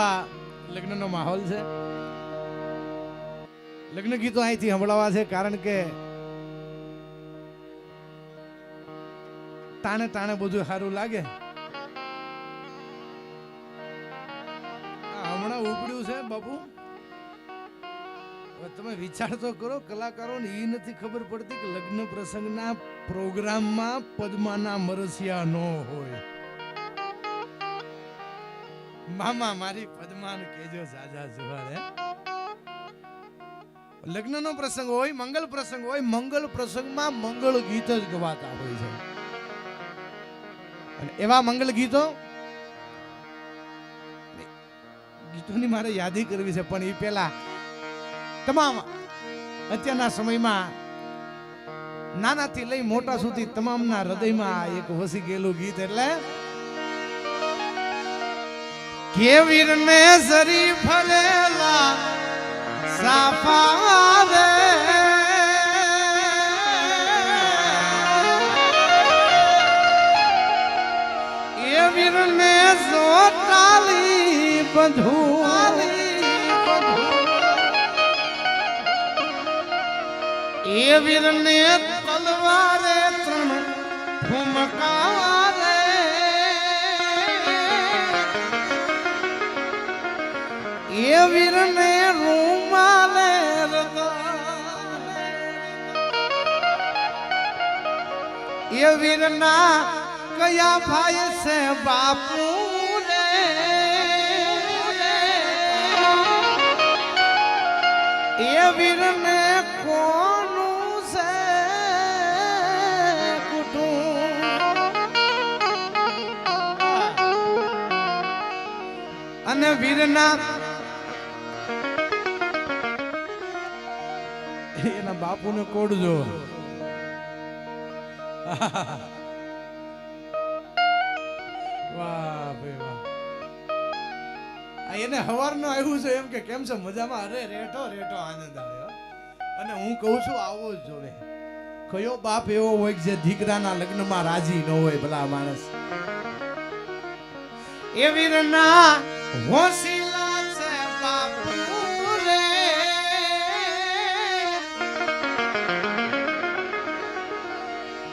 એવા લગ્નનો માહોલ છે. લગ્ન ગીતો અહીંથી સંભળાવા છે કારણ કે તાણે તાણે બધું સારું લાગે. હમણાં ઉપડ્યું છે બાપુ. તમે વિચાર તો કરો, કલાકારોને એ નથી ખબર પડતી કે લગ્ન પ્રસંગના પ્રોગ્રામમાં પદ્માના મરસિયા ન હોય. મામા, મારી પદ્માન કેજો સાજા જુવારે લગ્નનો પ્રસંગ હોય, મંગલ પ્રસંગ હોય, મંગલ પ્રસંગમાં મંગળ ગીત જ ગવાતા હોય છે. અને એવા મંગલ ગીતો ગીતોની મારે યાદી કરવી છે, પણ એ પહેલા તમામ અત્યારના સમયમાં નાનાથી લઈ મોટા સુધી તમામના હૃદયમાં એક વસી ગયેલું ગીત એટલે કે વીરને સરી ફરેલા સાફા રે વીરને જોટાલી બધું. એ તલવારે ત્રણ ફૂમકા એ વીરને રૂમાલે એ વીરના કયા ભાઈ છે બાપુ રે? વીરને કોનું છે કુટુંબ? અને વીરના એના બાપુને કોડજો. વાહ, ભાઈ, વાહ. આવ્યું છે એમ કે કેમ છે મજામાં? અરે, રેઠો રેઠો, આનંદ આવ્યો. અને હું કહું છું, આવો જ જોવે કયો બાપ એવો હોય જે દીકરાના લગ્નમાં રાજી ન હોય ભલા માણસ? એવી રના હોશિલા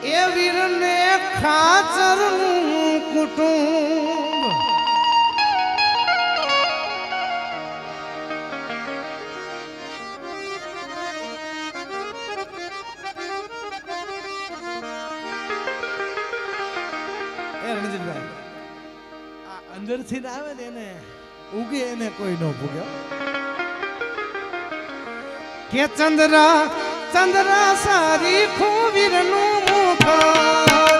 એ વીરને ખાચરનું કુટુંબ. રણજીતભાઈ આ અંદરથી આવે ને એને ઉગે એને કોઈ ન ભૂગ્યો કે ચંદ્ર ચંદ્ર સારી ખૂબીરનું Ah.